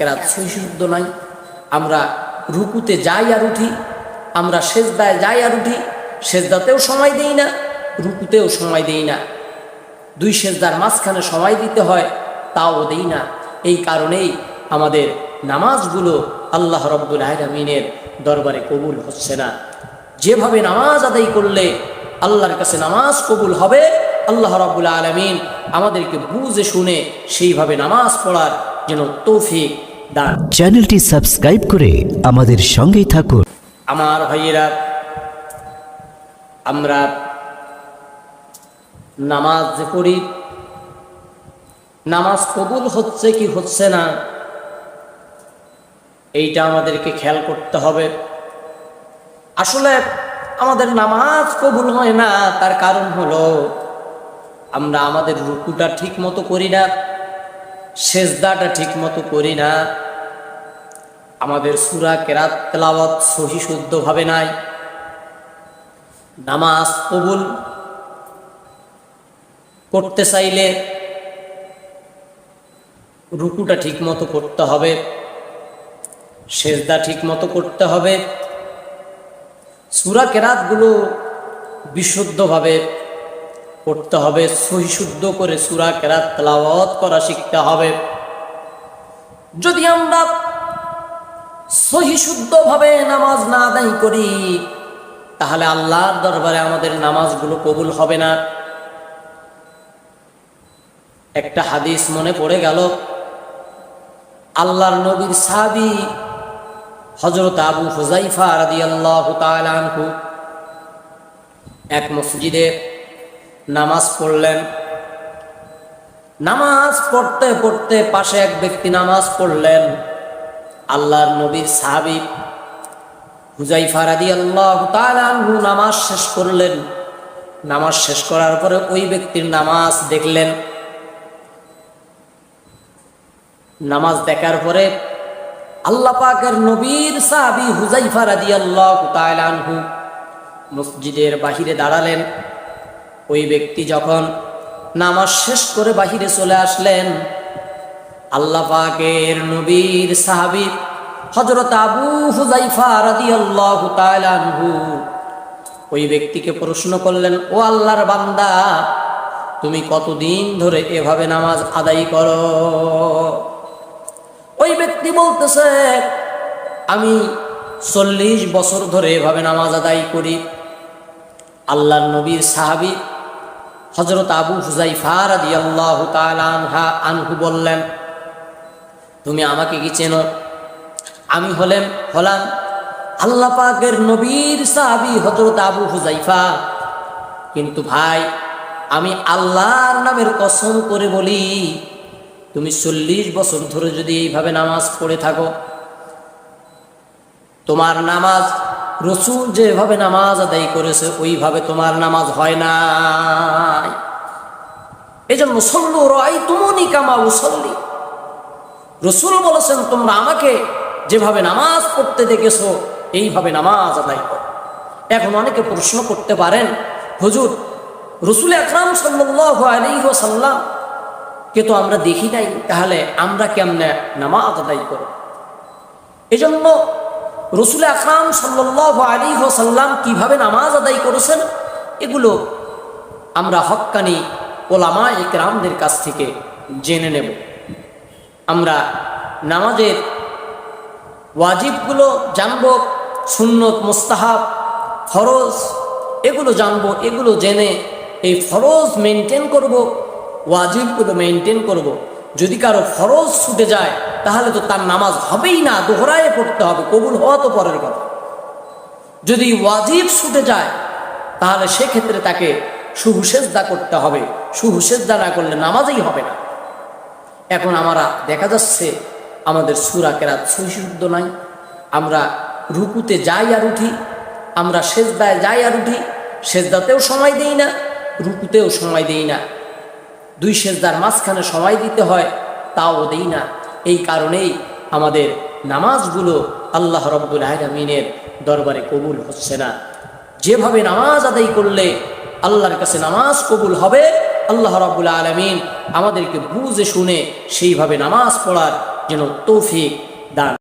কেরাত সহিশুদ্ধ নাই আমরা রুকুতে যাই আর উঠি, আমরা সেজদায় যাই আর উঠি, সেজদাতেও সময় দেই না, রুকুতেও সময় দেই না। দুই সেজদার মাঝখানে সময় দিতে হয়, তাও দেই না। এই কারণেই আমাদের নামাজগুলো আল্লাহ রব্বুল আলমিনের দরবারে কবুল হচ্ছে না। যেভাবে নামাজ আদায় করলে আল্লাহর কাছে নামাজ কবুল হবে, আল্লাহ রব্বুল আলমিন আমাদেরকে বুঝে শুনে সেইভাবে নামাজ পড়ার যেন তৌফিক দান। চ্যানেলটি সাবস্ক্রাইব করে আমাদের সঙ্গেই থাকুন। আমার ভাইয়েরা আমরা নামাজ পড়ি নামাজ কবুল হচ্ছে কি হচ্ছে না এইটা আমাদেরকে খেয়াল করতে হবে। আসলে আমাদের নামাজ কবুল হয় না তার কারণ হলো আমরা আমাদের রুকুটা ঠিক মতো করি না। সেজদাটা ঠিক মতো করি না। আমাদের সুরা কেরাত তেলাওয়াত সহি শুদ্ধভাবে নাই। নামাজ কবুল করতে চাইলে রুকুটা ঠিক মতো করতে হবে, সেজদা ঠিক মতো করতে হবে। সুরা কেরাতগুলো বিশুদ্ধভাবে পড়তে হবে সহিশুদ্ধ করে সুরা কেরাত তেলাওয়াত করা শিখতে হবে। যদি আমরা সহিশুদ্ধভাবে নামাজ না আদায় করি, তাহলে আল্লাহর দরবারে আমাদের নামাজগুলো কবুল হবে না। একটা হাদিস মনে পড়ে গেল, আল্লাহর নবীর সাহাবি হজরত আবু হুজাইফা আল্লাহ আনহু এক মসজিদে নামাজ পড়লেন। নামাজ পড়তে পড়তে পাশে এক ব্যক্তি নামাজ পড়লেন। আল্লাহর নবীর সাহাবি হুজাইফা রাদি আল্লাহ আনহু নামাজ শেষ করলেন। নামাজ শেষ করার পরে ওই ব্যক্তির নামাজ দেখলেন। নামাজ দেখার পরে আল্লাহ পাকের নবীর সাহাবি হুজাইফা রাদি আল্লাহ মসজিদের বাহিরে দাঁড়ালেন। ওই ব্যক্তি যখন নামাজ শেষ করে বাহিরে চলে আসলেন, আল্লাহ পাকের নবীর সাহাবি হজরত আবু হুজাইফা তাআলা আনহু ওই ব্যক্তিকে প্রশ্ন করলেন, ও আল্লাহর বান্দা, তুমি কতদিন ধরে এভাবে নামাজ আদায় করো? ওই ব্যক্তি বলতেছে, আমি চল্লিশ বছর ধরে এভাবে নামাজ আদায় করি। আল্লাহর নবীর সাহাবি হজরত আবু হুজাইফা রাদিয়াল্লাহু তাআলা আনহা আনহু বললেন, তুমি আমাকে কি চেনো? আমি হলেন হলাম আল্লাহ পাকের নবীর সাহাবি হজরত আবু হুজাইফা কিন্তু ভাই, আমি আল্লাহর নামের কসম করে বলি, তুমি চল্লিশ বছর ধরে যদি এইভাবে নামাজ পড়ে থাকো, তোমার নামাজ রসুল যেভাবে নামাজ আদায় করেছে, ওইভাবে তোমার নামাজ হয় না। এই জন্য সল্লু রাই তুমনি কামা উসল্লি। রসুল বলেছেন, তোমরা আমাকে যেভাবে নামাজ পড়তে দেখেছ, এইভাবে নামাজ আদায় করো। এখন অনেকে প্রশ্ন করতে পারেন, হুজুর, রসুল আকরাম সাল্লাহ আলী সাল্লাম কে তো আমরা দেখি নাই? তাহলে আমরা কেমনে নামাজ আদায় করো এজন্য রসুল আকরাম সাল্লাহ আলী সাল্লাম কীভাবে নামাজ আদায় করেছেন, এগুলো আমরা হক্কানি ওলামা একরামদের কাছ থেকে জেনে নেব আমরা নামাজের ওয়াজিবগুলো জানব, সুন্নত, মোস্তাহাব, ফরজ, এগুলো জানব, এগুলো জেনে এই ফরজ মেনটেন করব, ওয়াজিবগুলো মেনটেন করব। যদি কারও ফরজ ছুটে যায় তাহলে তো তার নামাজ হবেই না, দোহরায় পড়তে হবে, কবুল হওয়া তো পরের কথা। যদি ওয়াজিব ছুটে যায়, তাহলে সেক্ষেত্রে তাকে সুহুসেজদা করতে হবে। সুহুসেজদা না করলে নামাজই হবে না। এখন আমরা দেখা যাচ্ছে, আমাদের সুরা কেরাত সহিশুদ্ধ নাই। আমরা রুকুতে যাই আর উঠি, আমরা সেজদায় যাই আর উঠি, সেজদাতেও সময় দেই না, রুকুতেও সময় দেই না। দুই সেজদার মাঝখানে সময় দিতে হয়, তাও দেই না। এই কারণেই আমাদের নামাজগুলো আল্লাহ রব্বুল আহরামিনের দরবারে কবুল হচ্ছে না। যেভাবে নামাজ আদায় করলে আল্লাহর কাছে নামাজ কবুল হবে, আল্লাহ রব্বুল আলমিন আমাদেরকে বুঝে শুনে সেইভাবে নামাজ পড়ার যেন তৌফিক দান